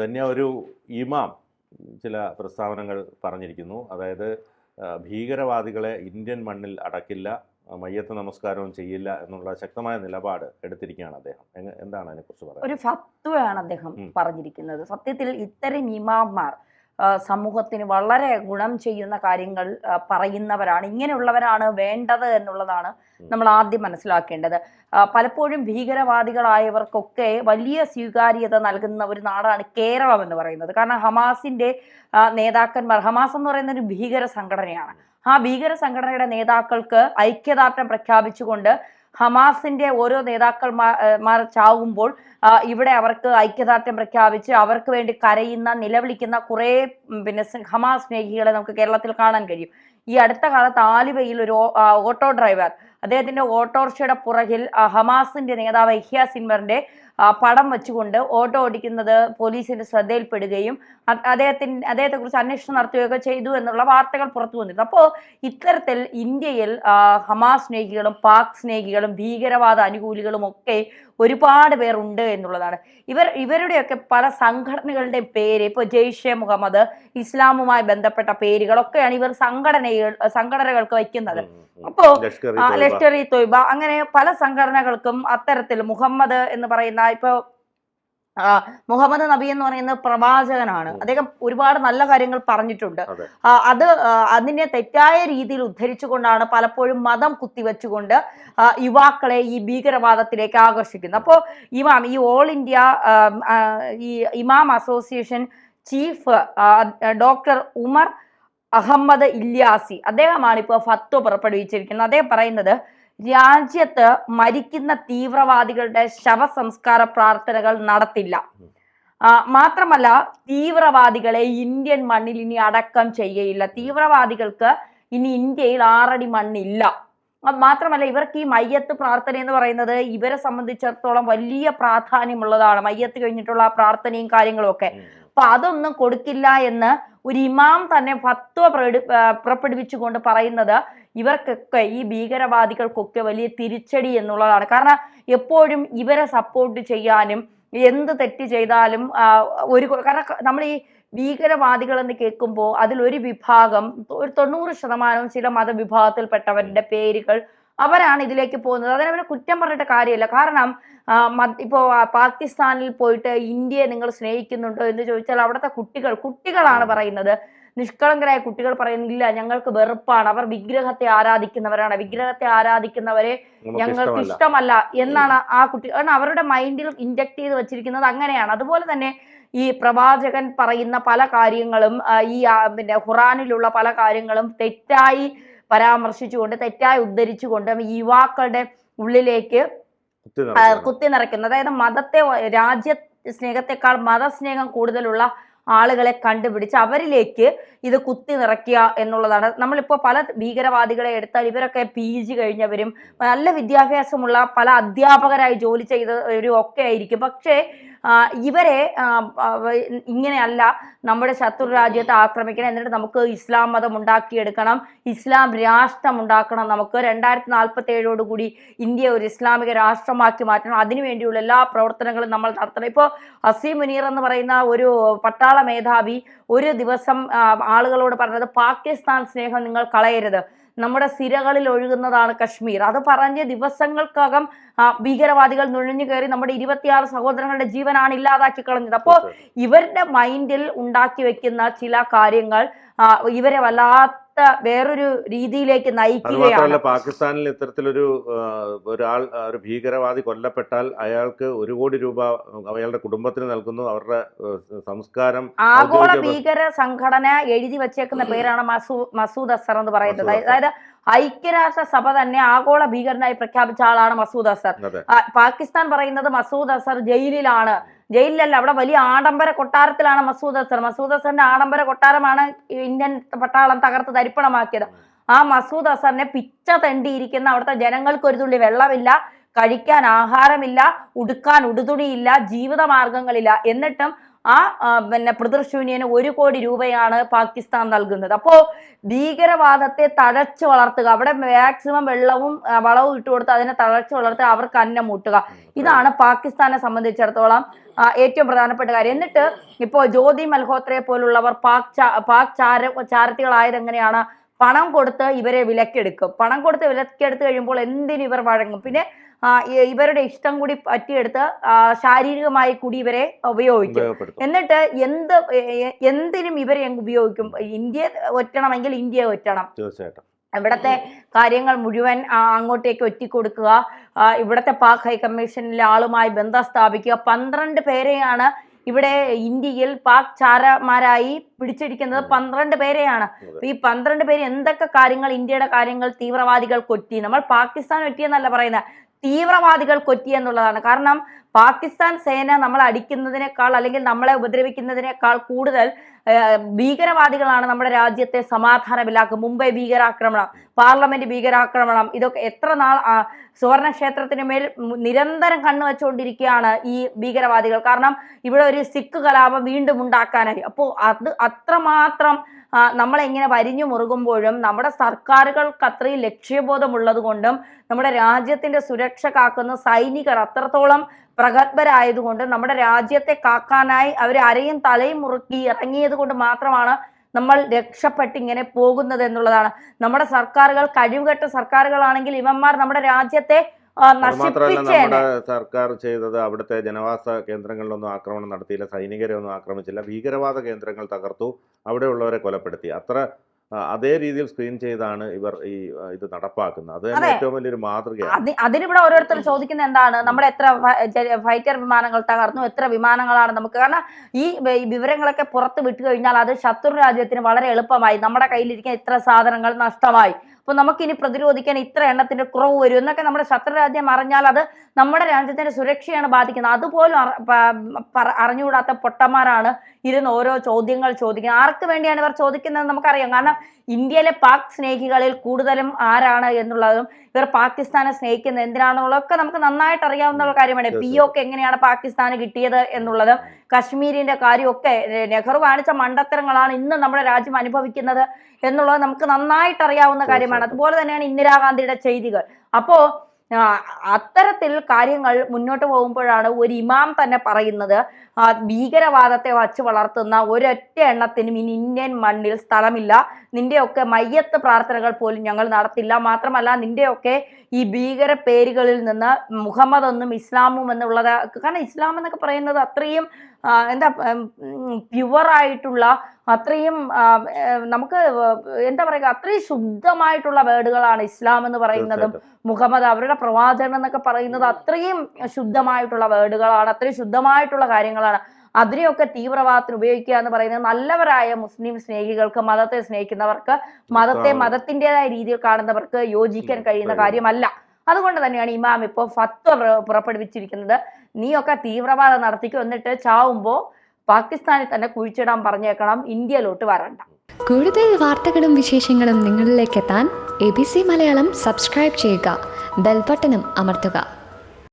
ധന്യ ഒരു ഇമാം ചില പ്രസ്താവനകൾ പറഞ്ഞിരിക്കുന്നു. അതായത് ഭീകരവാദികളെ ഇന്ത്യൻ മണ്ണിൽ അടക്കില്ല മയ്യത്ത് നമസ്കാരവും ചെയ്യില്ല എന്നുള്ള ശക്തമായ നിലപാട് എടുത്തിരിക്കുകയാണ് അദ്ദേഹം. എന്താണ് അതിനെക്കുറിച്ച് പറയുന്നത് ഒരു ഫത്വയാണ് അദ്ദേഹം പറഞ്ഞിരിക്കുന്നത്. സത്യത്തിൽ ഇത്തരം ഇമാമാർ സമൂഹത്തിന് വളരെ ഗുണം ചെയ്യുന്ന കാര്യങ്ങൾ പറയുന്നവരാണ്. ഇങ്ങനെയുള്ളവരാണ് വേണ്ടത് എന്നുള്ളതാണ് നമ്മൾ ആദ്യം മനസ്സിലാക്കേണ്ടത്. പലപ്പോഴും ഭീകരവാദികളായവർക്കൊക്കെ വലിയ സ്വീകാര്യത നൽകുന്ന ഒരു നാടാണ് കേരളം എന്ന് പറയുന്നത്. കാരണം ഹമാസിന്റെ നേതാക്കന്മാർ ഹമാസ് എന്ന് പറയുന്ന ഒരു ഭീകര സംഘടനയാണ്. ആ ഭീകര സംഘടനയുടെ നേതാക്കൾക്ക് ഐക്യദാർഢ്യം പ്രഖ്യാപിച്ചുകൊണ്ട് ഹമാസിന്റെ ഓരോ നേതാക്കന്മാർ ചാവുമ്പോൾ ഇവിടെ അവർക്ക് ഐക്യദാർഢ്യം പ്രഖ്യാപിച്ച് അവർക്ക് വേണ്ടി കരയുന്ന നിലവിളിക്കുന്ന കുറേ പിന്നെ ഹമാസ് സ്നേഹികളെ നമുക്ക് കേരളത്തിൽ കാണാൻ കഴിയും. ഈ അടുത്ത കാലത്ത് ആലുവയിൽ ഒരു ഓട്ടോ ഡ്രൈവർ അദ്ദേഹത്തിന്റെ ഓട്ടോറിക്ഷയുടെ പുറകിൽ ഹമാസിന്റെ നേതാവ് ഇഹ്യ സിൻവറിന്റെ പടം വെച്ചുകൊണ്ട് ഓട്ടോ ഓടിക്കുന്നത് പോലീസിന്റെ ശ്രദ്ധയിൽപ്പെടുകയും അ- അദ്ദേഹത്തിന് അദ്ദേഹത്തെക്കുറിച്ച് അന്വേഷണം നടത്തുകയൊക്കെ ചെയ്തു എന്നുള്ള വാർത്തകൾ പുറത്തു വന്നിരുന്നു. അപ്പോൾ ഇത്തരത്തിൽ ഇന്ത്യയിൽ ഹമാസ് സ്നേഹികളും പാക് സ്നേഹികളും ഭീകരവാദ അനുകൂലികളും ഒക്കെ ഒരുപാട് പേരുണ്ട് ഉണ്ട് എന്നുള്ളതാണ്. ഇവർ ഇവരുടെയൊക്കെ പല സംഘടനകളുടെ പേര് ഇപ്പോൾ ജെയ്ഷെ മുഹമ്മദ് ഇസ്ലാമുമായി ബന്ധപ്പെട്ട പേരുകളൊക്കെയാണ് ഇവർ സംഘടനകൾ സംഘടനകൾക്ക് വയ്ക്കുന്നത്. അപ്പോൾ ലഷ്കർ ഇ തൊയ്ബ അങ്ങനെ പല സംഘടനകൾക്കും അത്തരത്തിൽ മുഹമ്മദ് എന്ന് പറയുന്ന ഇപ്പൊ ആ, മുഹമ്മദ് നബി എന്ന് പറയുന്ന പ്രവാചകനാണ്. അദ്ദേഹം ഒരുപാട് നല്ല കാര്യങ്ങൾ പറഞ്ഞിട്ടുണ്ട്. അത്. അതിനെ തെറ്റായ രീതിയിൽ ഉദ്ധരിച്ചുകൊണ്ടാണ് പലപ്പോഴും മതം കുത്തിവെച്ചുകൊണ്ട് യുവാക്കളെ ഈ ഭീകരവാദത്തിലേക്ക് ആകർഷിക്കുന്നത്. അപ്പോൾ ഇമാം ഈ ഓൾ ഇന്ത്യ ഈ imam association chief doctor Umar Ahmed Ilyasi അദ്ദേഹമാണ് ഇപ്പോൾ ഫത്വ പുറപ്പെടുവിച്ചിരിക്കുന്നത്. അദ്ദേഹം പറയുന്നത് രാജ്യത്ത് മരിക്കുന്ന തീവ്രവാദികളുടെ ശവസംസ്കാര പ്രാർത്ഥനകൾ നടത്തില്ല. മാത്രമല്ല തീവ്രവാദികളെ ഇന്ത്യൻ മണ്ണിൽ ഇനി അടക്കം ചെയ്യയില്ല. തീവ്രവാദികൾക്ക് ഇനി ഇന്ത്യയിൽ ആറടി മണ്ണില്ല. മാത്രമല്ല ഇവർക്ക് ഈ മയ്യത്ത് പ്രാർത്ഥന എന്ന് പറയുന്നത് ഇവരെ സംബന്ധിച്ചിടത്തോളം വലിയ പ്രാധാന്യമുള്ളതാണ്. മയ്യത്ത് കഴിഞ്ഞിട്ടുള്ള ആ പ്രാർത്ഥനയും കാര്യങ്ങളും ഒക്കെ. അപ്പൊ അതൊന്നും കൊടുക്കില്ല എന്ന് ഒരു ഇമാം തന്നെ ഫത്വ പ്രകടി- പുറപ്പെടുവിച്ചുകൊണ്ട് പറയുന്നത് ഇവർക്കൊക്കെ ഈ ഭീകരവാദികൾക്കൊക്കെ വലിയ തിരിച്ചടി എന്നുള്ളതാണ്. കാരണം എപ്പോഴും ഇവരെ സപ്പോർട്ട് ചെയ്യാനും എന്ത് തെറ്റ് ചെയ്താലും ഒരു കാരണം നമ്മൾ ഈ ഭീകരവാദികൾ എന്ന് കേൾക്കുമ്പോൾ അതിലൊരു വിഭാഗം ഒരു തൊണ്ണൂറ് ശതമാനവും ചില മതവിഭാഗത്തിൽപ്പെട്ടവരുടെ പേരുകൾ അവരാണ് ഇതിലേക്ക് പോകുന്നത്. അതിനവരെ കുറ്റം പറഞ്ഞിട്ട് കാര്യമില്ല. കാരണം ഇപ്പോൾ ഇപ്പോ പാകിസ്ഥാനിൽ പോയിട്ട് ഇന്ത്യയെ നിങ്ങൾ സ്നേഹിക്കുന്നുണ്ടോ എന്ന് ചോദിച്ചാൽ അവിടുത്തെ കുട്ടികൾ കുട്ടികളാണ് പറയുന്നത്. നിഷ്കളങ്കരായ കുട്ടികൾ പറയുന്നില്ല ഞങ്ങൾക്ക് വെറുപ്പാണ്. അവർ വിഗ്രഹത്തെ ആരാധിക്കുന്നവരാണ്. വിഗ്രഹത്തെ ആരാധിക്കുന്നവരെ ഞങ്ങൾക്ക് ഇഷ്ടമല്ല. എന്നാണ് ആ കുട്ടി കാരണം അവരുടെ മൈൻഡിൽ ഇൻജക്ട് ചെയ്ത് വെച്ചിരിക്കുന്നത് അങ്ങനെയാണ്. അതുപോലെ തന്നെ ഈ പ്രവാചകൻ പറയുന്ന പല കാര്യങ്ങളും ഈ പിന്നെ ഖുറാനിലുള്ള പല കാര്യങ്ങളും തെറ്റായി പരാമർശിച്ചുകൊണ്ട് തെറ്റായി ഉദ്ധരിച്ചുകൊണ്ട് ഈ യുവാക്കളുടെ ഉള്ളിലേക്ക് കുത്തി നിറയ്ക്കുന്നത് അതായത് മതത്തെ രാജ്യ സ്നേഹത്തെക്കാൾ മതസ്നേഹം കൂടുതലുള്ള ആളുകളെ കണ്ടുപിടിച്ച് അവരിലേക്ക് ഇത് കുത്തി നിറയ്ക്കുക എന്നുള്ളതാണ്. നമ്മളിപ്പോൾ പല ഭീകരവാദികളെ എടുത്താൽ ഇവരൊക്കെ പി ജി കഴിഞ്ഞവരും നല്ല വിദ്യാഭ്യാസമുള്ള പല അധ്യാപകരായി ജോലി ചെയ്തവരും ഒക്കെ ആയിരിക്കും. പക്ഷേ ഇവരെ ഇങ്ങനെയല്ല നമ്മുടെ ശത്രു രാജ്യത്തെ ആക്രമിക്കണം. എന്നിട്ട് നമുക്ക് ഇസ്ലാം മതം ഉണ്ടാക്കിയെടുക്കണം. ഇസ്ലാം രാഷ്ട്രം ഉണ്ടാക്കണം നമുക്ക്. രണ്ടായിരത്തി നാൽപ്പത്തി ഏഴോടുകൂടി ഇന്ത്യ ഒരു ഇസ്ലാമിക രാഷ്ട്രമാക്കി മാറ്റണം. അതിനുവേണ്ടിയുള്ള എല്ലാ പ്രവർത്തനങ്ങളും നമ്മൾ നടത്തണം. ഇപ്പോൾ അസീം മുനീർ എന്ന് പറയുന്ന ഒരു പട്ടാള മേധാവി ഒരു ദിവസം ആളുകളോട് പറഞ്ഞത് പാകിസ്ഥാൻ സ്നേഹം നിങ്ങൾ കളയരുത്. നമ്മുടെ സിരകളിൽ ഒഴുകുന്നതാണ് കശ്മീർ അത് പറഞ്ഞ് ദിവസങ്ങൾക്കകം ഭീകരവാദികൾ നുഴഞ്ഞു കയറി നമ്മുടെ ഇരുപത്തിയാറ് സഹോദരങ്ങളുടെ ജീവനാണ് ഇല്ലാതാക്കി കളഞ്ഞത് അപ്പോൾ. ഇവരുടെ മൈൻഡിൽ ഉണ്ടാക്കി വെക്കുന്ന ചില കാര്യങ്ങൾ ഇവരെ വല്ലാത്ത വേറൊരു രീതിയിലേക്ക് നയിക്കുകയാണ്. പാകിസ്ഥാനിൽ ഇത്തരത്തിലൊരു ഒരാൾ ഒരു ഭീകരവാദി കൊല്ലപ്പെട്ടാൽ അയാൾക്ക് ഒരു കോടി രൂപ അയാളുടെ കുടുംബത്തിന് നൽകുന്നു. അവരുടെ സംസ്കാരം ആഗോള ഭീകര സംഘടന എഴുതി വച്ചേക്കുന്ന പേരാണ് മസൂ മസൂദ് അസർ എന്ന് പറയുന്നത്. അതായത് ഐക്യരാഷ്ട്ര സഭ തന്നെ ആഗോള ഭീകരനായി പ്രഖ്യാപിച്ച ആളാണ് മസൂദ് അസർ. പാകിസ്ഥാൻ പറയുന്നത് മസൂദ് അസർ ജയിലിലാണ്. ജയിലിലല്ല അവിടെ വലിയ ആഡംബര കൊട്ടാരത്തിലാണ് മസൂദ് അസർ. മസൂദ് അസറിന്റെ ആഡംബര കൊട്ടാരമാണ് ഇന്ത്യൻ പട്ടാളം തകർത്ത് തരിപ്പണമാക്കിയത്. ആ മസൂദ് അസറിനെ പിച്ച തണ്ടിയിരിക്കുന്ന അവിടുത്തെ ജനങ്ങൾക്ക് ഒരു തുള്ളി വെള്ളമില്ല കഴിക്കാൻ ആഹാരമില്ല ഉടുക്കാൻ ഉടുതുണിയില്ല ജീവിത മാർഗങ്ങളില്ല എന്നിട്ടും ആ പിന്നെ പ്രദർശൂനിയന് ഒരു കോടി രൂപയാണ് പാകിസ്ഥാൻ നൽകുന്നത്. അപ്പോൾ ഭീകരവാദത്തെ തഴച്ചു വളർത്തുക അവിടെ മാക്സിമം വെള്ളവും വളവും ഇട്ട് കൊടുത്ത് അതിനെ തഴച്ചു വളർത്തുക അവർക്ക് അന്നം മുട്ടുക ഇതാണ് പാകിസ്ഥാനെ സംബന്ധിച്ചിടത്തോളം ഏറ്റവും പ്രധാനപ്പെട്ട കാര്യം. എന്നിട്ട് ഇപ്പോൾ ജ്യോതി മൽഹോത്രയെ പോലുള്ളവർ പാക് പാക് ചാര ചാരത്തികളായത് എങ്ങനെയാണ്? പണം കൊടുത്ത് ഇവരെ വിലക്കെടുക്കും. പണം കൊടുത്ത് വിലക്കെടുത്ത് കഴിയുമ്പോൾ എന്തിനു ഇവർ വഴങ്ങും? പിന്നെ ഇവരുടെ ഇഷ്ടം കൂടി പറ്റിയെടുത്ത് ആ, ശാരീരികമായി കൂടി ഇവരെ ഉപയോഗിക്കും. എന്നിട്ട് എന്ത് എന്തിനും ഇവരെ ഉപയോഗിക്കും. ഇന്ത്യ ഒറ്റണമെങ്കിൽ ഇന്ത്യ ഒറ്റണം. തീർച്ചയായിട്ടും. ഇവിടുത്തെ കാര്യങ്ങൾ മുഴുവൻ അങ്ങോട്ടേക്ക് ഒറ്റിക്കൊടുക്കുക. കൊടുക്കുക ഇവിടുത്തെ പാക് ഹൈക്കമ്മീഷനിലെ ആളുമായി ബന്ധം സ്ഥാപിക്കുക. പന്ത്രണ്ട് പേരെയാണ് ഇവിടെ ഇന്ത്യയിൽ പാക് ചാരമാരായി പിടിച്ചിരിക്കുന്നത്. പന്ത്രണ്ട് പേരെയാണ്. ഈ പന്ത്രണ്ട് പേര് എന്തൊക്കെ കാര്യങ്ങൾ ഇന്ത്യയുടെ കാര്യങ്ങൾ തീവ്രവാദികൾ കൊറ്റി നമ്മൾ പാകിസ്ഥാൻ ഒറ്റിയെന്നല്ല പറയുന്നത്. തീവ്രവാദികൾ കൊറ്റി എന്നുള്ളതാണ്. കാരണം പാകിസ്ഥാൻ സേന നമ്മളെ അടിക്കുന്നതിനേക്കാൾ അല്ലെങ്കിൽ നമ്മളെ ഉപദ്രവിക്കുന്നതിനേക്കാൾ കൂടുതൽ ഭീകരവാദികളാണ് നമ്മുടെ രാജ്യത്തെ സമാധാനമില്ലാക്കുക മുംബൈ ഭീകരാക്രമണം പാർലമെന്റ് ഭീകരാക്രമണം ഇതൊക്കെ എത്ര നാൾ സുവർണ ക്ഷേത്രത്തിന് മേൽ നിരന്തരം കണ്ണു വെച്ചുകൊണ്ടിരിക്കുകയാണ് ഈ ഭീകരവാദികൾ. കാരണം ഇവിടെ ഒരു സിഖ് കലാപം വീണ്ടും ഉണ്ടാക്കാനായി. അപ്പോൾ അത് അത്രമാത്രം ആ, നമ്മളെ ഇങ്ങനെ വരിഞ്ഞു മുറുകുമ്പോഴും നമ്മുടെ സർക്കാരുകൾക്ക് അത്രയും ലക്ഷ്യബോധമുള്ളത് കൊണ്ടും നമ്മുടെ രാജ്യത്തിന്റെ സുരക്ഷ കാക്കുന്ന സൈനികർ അത്രത്തോളം പ്രഗത്ഭരായതുകൊണ്ട് നമ്മുടെ രാജ്യത്തെ കാക്കാനായി അവർ അരയും തലയും മുറുക്കി ഇറങ്ങിയത് കൊണ്ട് മാത്രമാണ് നമ്മൾ രക്ഷപ്പെട്ടിങ്ങനെ പോകുന്നത് എന്നുള്ളതാണ് നമ്മുടെ സർക്കാരുകൾ കഴിവുകെട്ട സർക്കാരുകളാണെങ്കിൽ ഇവന്മാർ നമ്മുടെ രാജ്യത്തെ മാത്രമല്ല നമ്മുടെ സർക്കാർ ചെയ്തത് അവിടുത്തെ ജനവാസ കേന്ദ്രങ്ങളിലൊന്നും ആക്രമണം നടത്തിയില്ല സൈനികരെ ഒന്നും ആക്രമിച്ചില്ല ഭീകരവാദ കേന്ദ്രങ്ങൾ തകർത്തു അവിടെയുള്ളവരെ കൊലപ്പെടുത്തി. അത്ര അതേ രീതിയിൽ സ്ക്രീൻ ചെയ്താണ് ഇവർ ഈ ഇത് നടപ്പാക്കുന്നത്. അത്. ഏറ്റവും വലിയൊരു മാതൃകയാണ്. അതി അതിനിവിടെ ഓരോരുത്തർ ചോദിക്കുന്ന എന്താണ്? നമ്മുടെ എത്ര ഫൈറ്റർ വിമാനങ്ങൾ തകർന്നു എത്ര വിമാനങ്ങളാണ് നമുക്ക് കാരണം ഈ വിവരങ്ങളൊക്കെ പുറത്ത് വിട്ടു കഴിഞ്ഞാൽ അത് ശത്രു രാജ്യത്തിന് വളരെ എളുപ്പമായി. നമ്മുടെ കയ്യിലിരിക്കുന്ന ഇത്ര സാധനങ്ങൾ നഷ്ടമായി. അപ്പൊ നമുക്കിനി പ്രതിരോധിക്കാൻ ഇത്ര എണ്ണത്തിന്റെ കുറവ് വരും. എന്നൊക്കെ നമ്മുടെ ശത്രുരാജ്യം അറിഞ്ഞാൽ അത് നമ്മുടെ രാജ്യത്തിന്റെ സുരക്ഷയാണ് ബാധിക്കുന്നത്. അതുപോലും അറിഞ്ഞുകൂടാത്ത പൊട്ടന്മാരാണ് ഇരുന്ന് ഓരോ ചോദ്യങ്ങൾ ചോദിക്കുന്നത്. ആർക്ക് വേണ്ടിയാണ് ഇവർ ചോദിക്കുന്നത് നമുക്കറിയാം. കാരണം ഇന്ത്യയിലെ പാക് സ്നേഹികളിൽ കൂടുതലും ആരാണ് എന്നുള്ളതും ഇവർ പാകിസ്ഥാനെ സ്നേഹിക്കുന്നത് എന്തിനാണെന്നുള്ളതൊക്കെ നമുക്ക് നന്നായിട്ട് അറിയാവുന്ന കാര്യമാണ്. പി ഒക്കെ എങ്ങനെയാണ് പാകിസ്ഥാന് കിട്ടിയത് എന്നുള്ളതും കശ്മീരിന്റെ കാര്യമൊക്കെ നെഹ്റു കാണിച്ച മണ്ടത്തരങ്ങളാണ് ഇന്ന് നമ്മുടെ രാജ്യം അനുഭവിക്കുന്നത് എന്നുള്ളത് നമുക്ക് നന്നായിട്ട് അറിയാവുന്ന കാര്യമാണ്. അതുപോലെ തന്നെയാണ് ഇന്ദിരാഗാന്ധിയുടെ ചെയ്തികൾ. അപ്പോ അത്തരത്തിൽ കാര്യങ്ങൾ മുന്നോട്ട് പോകുമ്പോഴാണ് ഒരു ഇമാം തന്നെ പറയുന്നത് ഭീകരവാദത്തെ വച്ച് വളർത്തുന്ന ഒരൊറ്റ എണ്ണത്തിനും ഇനി ഇന്ത്യൻ മണ്ണിൽ സ്ഥലമില്ല. നിന്റെയൊക്കെ മയ്യത്ത് പ്രാർത്ഥനകൾ പോലും ഞങ്ങൾ നടത്തില്ല. മാത്രമല്ല നിന്റെയൊക്കെ ഈ ഭീകര പേരുകളിൽ നിന്ന് മുഹമ്മദ് എന്നും ഇസ്ലാമും എന്നുള്ളത് കാരണം ഇസ്ലാം എന്നൊക്കെ പറയുന്നത് അത്രയും എന്താ പ്യുവറായിട്ടുള്ള അത്രയും നമുക്ക് എന്താ പറയുക അത്രയും ശുദ്ധമായിട്ടുള്ള വേർഡുകളാണ് ഇസ്ലാം എന്ന് പറയുന്നതും മുഹമ്മദ് അവരുടെ പ്രവാചകൻ എന്നൊക്കെ പറയുന്നത് അത്രയും ശുദ്ധമായിട്ടുള്ള വേർഡുകളാണ് അത്രയും ശുദ്ധമായിട്ടുള്ള കാര്യങ്ങളാണ്. അതിനെയൊക്കെ തീവ്രവാദത്തിന് ഉപയോഗിക്കുക എന്ന് പറയുന്നത് നല്ലവരായ മുസ്ലിം സ്നേഹികൾക്ക് മതത്തെ സ്നേഹിക്കുന്നവർക്ക് മതത്തെ മതത്തിന്റെതായ രീതിയിൽ കാണുന്നവർക്ക് യോജിക്കാൻ കഴിയുന്ന കാര്യമല്ല. അതുകൊണ്ട് തന്നെയാണ് ഇമാം ഇപ്പോൾ ഫത്വ പുറ- പുറപ്പെടുവിച്ചിരിക്കുന്നത്. നീയൊക്കെ തീവ്രവാദം നടത്തിക്കും എന്നിട്ട് ചാവുമ്പോൾ പാകിസ്ഥാനിൽ തന്നെ കുഴിച്ചിടാൻ പറഞ്ഞേക്കണം ഇന്ത്യയിലോട്ട് വരണ്ട. കൂടുതൽ വാർത്തകളും വിശേഷങ്ങളും നിങ്ങളിലേക്ക് എത്താൻ A B C Malayalam subscribe ചെയ്യുക ബെൽബട്ടനും അമർത്തുക.